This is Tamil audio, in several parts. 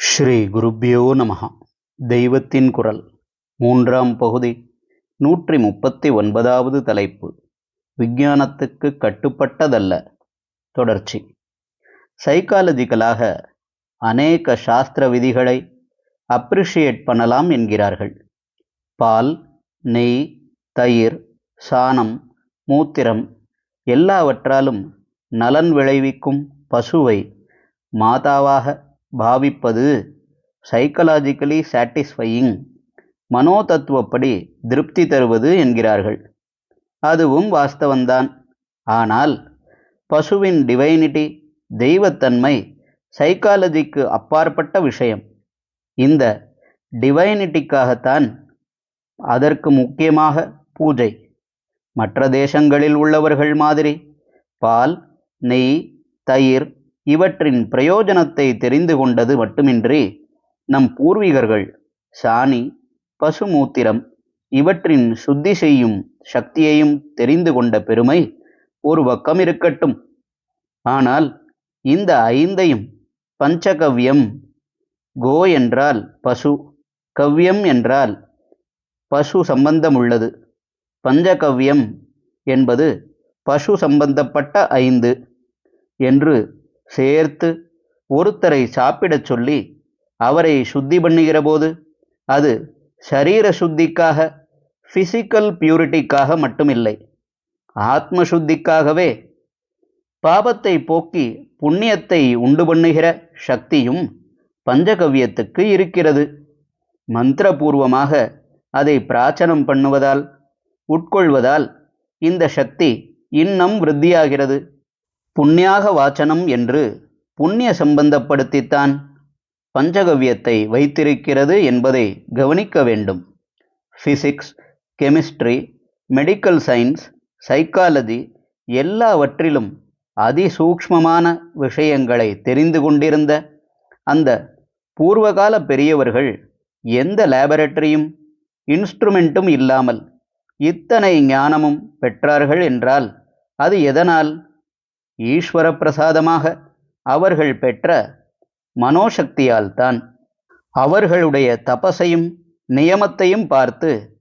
ஸ்ரீ குருப்பியோ நமஹ. தெய்வத்தின் குரல் மூன்றாம் பகுதி நூற்றி முப்பத்தி ஒன்பதாவது தலைப்பு. விஞ்ஞானத்துக்கு கட்டுப்பட்டதல்ல. தொடர்ச்சி. சைக்காலஜிக்கலாக அநேக சாஸ்திர விதிகளை அப்ரிஷியேட் பண்ணலாம் என்கிறார்கள். பால் நெய் தயிர் சாணம் மூத்திரம் எல்லாவற்றாலும் நலன் விளைவிக்கும் பசுவை மாதாவாக பாவிப்பது சைக்கலாஜிக்கலி சாட்டிஸ்ஃபையிங் மனோதத்துவப்படி திருப்தி தருவது என்கிறார்கள். அதுவும் வாஸ்தவந்தான் ஆனால் பசுவின் டிவைனிட்டி தெய்வத்தன்மை சைக்காலஜிக்கு அப்பாற்பட்ட விஷயம். இந்த டிவைனிட்டிக்காகத்தான் அதற்கு முக்கியமாக பூஜை. மற்ற தேசங்களில் உள்ளவர்கள் மாதிரி பால் நெய் தயிர் இவற்றின் பிரயோஜனத்தை தெரிந்து கொண்டது மட்டுமின்றி நம் பூர்வீகர்கள் சாணி பசுமூத்திரம் இவற்றின் சுத்தி செய்யும் சக்தியையும் தெரிந்து கொண்ட பெருமை ஒரு பக்கம் இருக்கட்டும். ஆனால் இந்த ஐந்தையும் பஞ்சகவ்யம் கோ என்றால் பசு கவ்யம் என்றால் பசு சம்பந்தமுள்ளது. பஞ்சகவ்யம் என்பது பசு சம்பந்தப்பட்ட ஐந்து என்று சேர்த்து ஒருத்தரை சாப்பிடச் சொல்லி அவரை சுத்தி பண்ணுகிற போது அது சரீர சுத்திக்காக ஃபிசிக்கல் பியூரிட்டிக்காக மட்டுமில்லை. ஆத்ம சுத்திக்காகவே பாபத்தை போக்கி புண்ணியத்தை உண்டு பண்ணுகிற சக்தியும் பஞ்சகவ்யத்துக்கு இருக்கிறது. மந்திரபூர்வமாக அதை பிராச்சனம் பண்ணுவதால் உட்கொள்வதால் இந்த சக்தி இன்னும் விருத்தியாகிறது. புண்ணியாக வாச்சனம் என்று புண்ணிய சம்பந்தப்படுத்தித்தான் பஞ்சகவ்யத்தை வைத்திருக்கிறது என்பதை கவனிக்க வேண்டும். Physics chemistry medical science psychology எல்லாவற்றிலும் அதிசூக்ஷ்மமான விஷயங்களை தெரிந்து கொண்டிருந்த அந்த பூர்வகால பெரியவர்கள் எந்த லேபரட்டரியும் இன்ஸ்ட்ருமெண்ட்டும் இல்லாமல் இத்தனை ஞானமும் பெற்றார்கள் என்றால் அது எதனால்? ஈஸ்வர பிரசாதமாக அவர்கள் பெற்ற மனோசக்தியால்தான் அவர்களுடைய தபசையும் நியமத்தையும் பார்த்து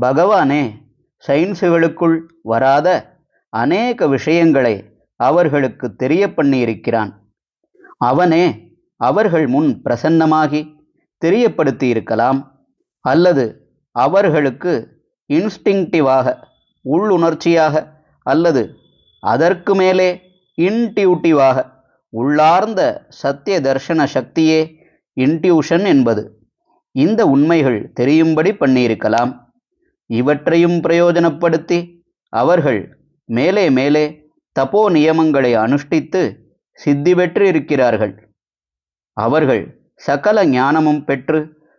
பகவானே சயின்ஸுகளுக்குள் வராத அநேக விஷயங்களை அவர்களுக்கு தெரிய பண்ணியிருக்கிறான் அவனே அவர்கள் முன் பிரசன்னமாகி தெரியப்படுத்தியிருக்கலாம். அல்லது அவர்களுக்கு இன்ஸ்டிங்டிவாக உள்ளுணர்ச்சியாக அல்லது அதற்கு மேலே இன்டியூட்டிவாக உள்ளார்ந்த சத்திய தர்ஷன சக்தியே இன்டியூஷன் என்பது. இந்த உண்மைகள் தெரியும்படி பண்ணியிருக்கலாம். இவற்றையும் பிரயோஜனப்படுத்தி அவர்கள் மேலே மேலே தப்போ நியமங்களை அனுஷ்டித்து சித்தி பெற்று இருக்கிறார்கள் அவர்கள் சகல ஞானமும் பெற்று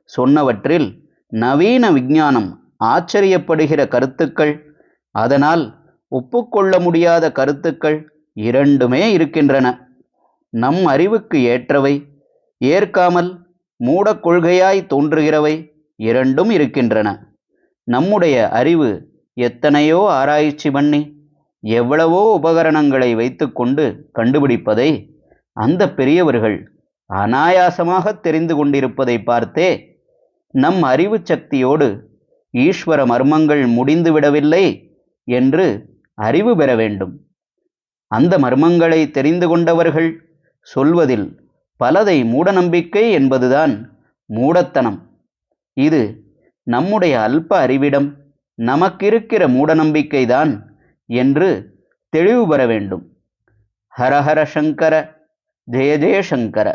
சொன்னவற்றில் நவீன விஞ்ஞானம் ஆச்சரியப்படுகிற கருத்துக்கள் அதனால் ஒப்புக்கொள்ள முடியாத கருத்துக்கள் இரண்டுமே இருக்கின்றன. நம் அறிவுக்கு ஏற்றவை ஏற்காமல் மூடக் கொள்கையாய் தோன்றுகிறவை இரண்டும் இருக்கின்றன. நம்முடைய அறிவு எத்தனையோ ஆராய்ச்சி பண்ணி எவ்வளவோ உபகரணங்களை வைத்துக்கொண்டு கண்டுபிடிப்பதை அந்த பெரியவர்கள் அனாயாசமாக தெரிந்து கொண்டிருப்பதை பார்த்தே நம் அறிவு சக்தியோடு ஈஸ்வர மர்மங்கள் முடிந்துவிடவில்லை என்று அறிவு பெற வேண்டும். அந்த மர்மங்களை தெரிந்து கொண்டவர்கள் சொல்வதில் பலதை மூடநம்பிக்கை என்பதுதான் மூடத்தனம். இது நம்முடைய அல்ப அறிவிடம் நமக்கிருக்கிற மூடநம்பிக்கைதான் என்று தெளிவு பெற வேண்டும். ஹரஹர சங்கர ஜெய ஜெயசங்கர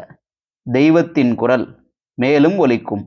தெய்வத்தின் குரல் மேலும் ஒலிக்கும்.